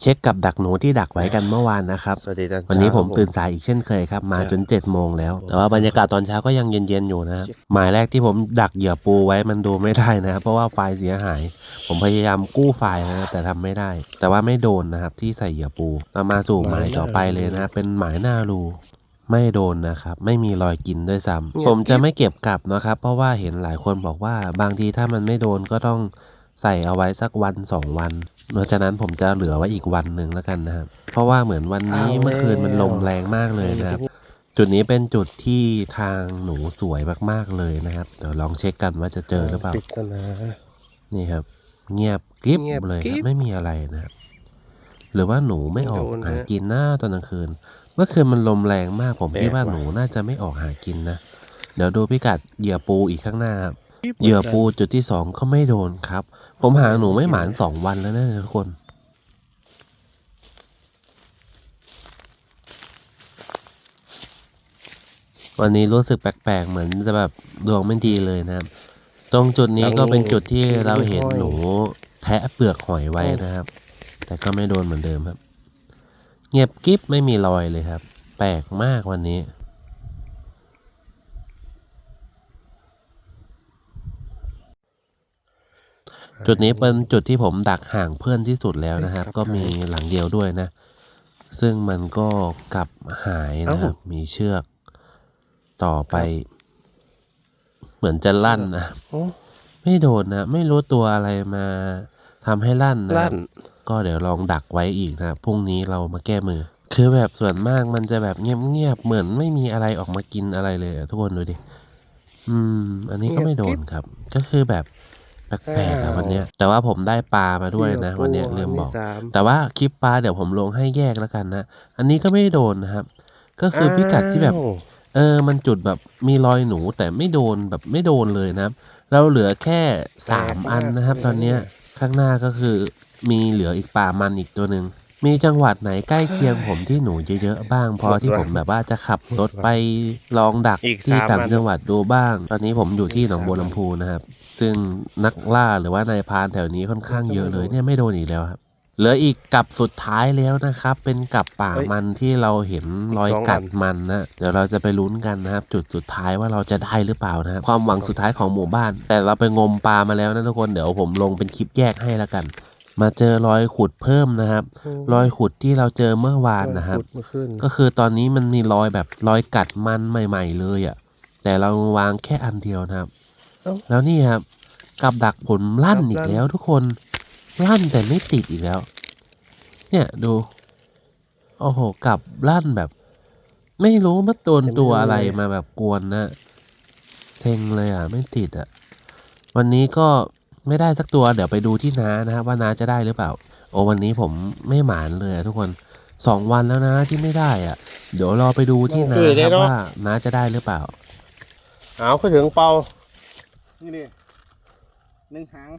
เช็คกับดักหนูที่ดักไว้กันเมื่อวานนะครับ สวัสดีตอนวันนี้ผมเช้าตื่นสายอีกเช่นเคยครับ มาจน7จ็ดโมงแล้ว แต่ว่าบรรยากาศตอนเช้าก็ยังเย็นๆอยู่นะครับหมายแรกที่ผมดักเหยื่อปูไว้มันดูไม่ได้นะครับเพราะว่าไฟล์เสียหาย ผมพยายามกู้ไฟล์นะแต่ทำไม่ได้ แต่ว่าไม่โดนนะครับที่ใส่เหยื่อปูเรามาสู่หมายต่อไปเลยนะครับเป็นหมายหน้ารูไม่โดนนะครับ ไม่มีรอยกินด้วยซ้ำผมจะไม่เก็บกลับนะครับ เพราะว่าเห็นหลายคนบอกว่าบางทีถ้ามันไม่โดนก็ต้องใส่เอาไว้สักวันสองวัน เพราะฉะนั้นผมจะเหลือไว้อีกวันหนึ่งแล้วกันนะครับ เพราะว่าเหมือนวันนี้เมื่อคืนมันลมแรงมากเลยนะครับ จุดนี้เป็นจุดที่ทางหนูสวยมากๆเลยนะครับ เดี๋ยวลองเช็คกันว่าจะเจอหรือเปล่า ปริศนา นี่ครับ เงียบกริบเงียบเลยคกริรับบไม่มีอะไรนะครับ หรือว่าหนูไม่ออกโดนฮะหากินหน้าตอนกลางคืน เมื่อคืนมันลมแรงมากผมคิดแปลกว่าว่ะหนูน่าจะไม่ออกหากินนะ เดี๋ยวดูพิกัดเหยื่อปูอีกข้างหน้าครับ เหยื่อปูจุดที่สองก็ไม่โดนครับ ผมหาหนูไม่หมานสองวันแล้วนะทุกคนวันนี้รู้สึกแปลกๆ เหมือนจะแบบดวงไม่ดีเลยนะครับ ตรงจุดนี้ก็เป็นจุดที่เราเห็นหนูแทะเปลือกหอยไว้นะครับ แต่ก็ไม่โดนเหมือนเดิมครับ เงียบกิ๊บไม่มีรอยเลยครับ แปลกมากวันนี้ จุดนี้เป็นจุดที่ผมดักห่างเพื่อนที่สุดแล้วนะครับ ก็มีหลังเดียวด้วยนะ ซึ่งมันก็กลับหายนะครับ มีเชือกต่อไป เหมือนจะลั่นนะโอ้ไม่โดนนะไม่รู้ตัวอะไรมาทำให้ลั่นนะคลั่รับนก็เดี๋ยวลองดักไว้อีกนะครับพรุ่งนี้เรามาแก้มือ คือแบบส่วนมากมันจะแบบเงียบๆเหมือนไม่มีอะไรออกมากินอะไรเลยอะทุกคนดูดิอืม อันนี้ก็ไม่โดนครับ ก็คือแบบ แปลกๆอะวันเนี้ยแต่ว่าผมได้ปลามาด้วยนะ วันเนี้ยลืมบอกสามแต่ว่าคลิปปลาเดี๋ยวผมลงให้แยกแล้วกันนะ อันนี้ก็ไม่โดนนะครับ ก็คือพิกัดที่แบบอ้าวเออ มันจุดแบบมีรอยหนูแต่ไม่โดนแบบไม่โดนเลยนะครับ เราเหลือแค่สามอันนะครับ ตอนเนี้ยข้างหน้าก็คือมีเหลืออีกป่ามันอีกตัวหนึ่ง มีจังหวัดไหนใกล้เคียงผมที่หนูเยอะๆบ้าง พอที่ผมแบบว่าจะขับรถไปลองดักอีกที่สามต่างอัน จังหวัดดูบ้าง ตอนนี้ผมอยู่ที่หนองบัวลำพูนะครับ ซึ่งนักล่าหรือว่านายพรานแถวนี้ค่อนข้างเยอะเลยเนี่ยไม่โดนอีกแล้วครับ เหลืออีกกับสุดท้ายแล้วนะครับ เป็นกับป่ามันที่เราเห็นรอยกัดมันนะเดี๋ยวเราจะไปลุ้นกันนะครับ จุดสุดท้ายว่าเราจะได้หรือเปล่านะครับความหวังสุดท้ายของหมู่บ้าน แต่เราไปงมปลามาแล้วนะทุกคนเดี๋ยวผมลงเป็นคลิปแยกให้แล้วกัน มาเจอรอยขุดเพิ่มนะครับ รอยขุดที่เราเจอเมื่อวานนะครับขุดมาขึ้นก็คือตอนนี้มันมีรอยแบบรอยกัดมันใหม่ ๆ เลยอะ่ะ แต่เราวางแค่อันเดียวนะครับเอ้าแล้วนี่ครับ กับดักผลลั่นกับดักอีกแล้วทุกคนลั่นแต่ไม่ติดอีกแล้ว เนี่ยดูโอ้โหกลับลั่นแบบ ไม่รู้มันโดนตัวอะไรมาแบบกวนนะเซ็งเลยอะ ไม่ติดอะ วันนี้ก็ ไม่ได้สักตัวเดี๋ยวไปดูที่น้านะครับว่าน้าจะได้หรือเปล่า โอ้วันนี้ผมไม่หมานเลยอะทุกคนสองวันแล้วนะที่ไม่ได้อะ เดี๋ยวรอไปดูที่น้าครับว่าน้าจะได้หรือเปล่า เอาขึ้นถึงเป่า นี่ดิหนึ่งหาง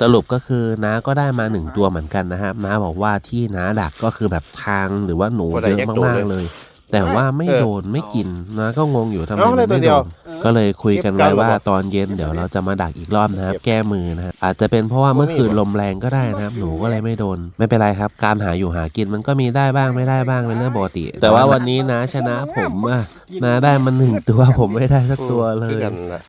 สรุปก็คือน้าก็ได้มาหนึ่งตัวเหมือนกันนะครับน้าบอกว่าที่น้าดักก็คือแบบทางหรือว่าหนูเยอะมากๆเลย แต่ว่าไม่โดนไม่กินน้าก็งงอยู่ทำไมเอามันเลยตัวไม่เดีโดยวน ก็เลยคุยกันไว้ว่าตอนเย็นเดี๋ยวเราจะมาดักอีกรอบนะครับแก้มือนะครับอาจจะเป็นเพราะว่าเมื่อคืนลมแรงก็ได้นะครับหนูก็เลยไม่โดน ไม่เป็นไรครับ การหาอยู่หากินมันก็มีได้บ้างไม่ได้บ้างเป็นเรื่องปกติ แต่ว่าวันนี้นะชนะผมอะนาได้มาหนึ่งตัวผมไม่ได้สักตัวเลคือยกันละ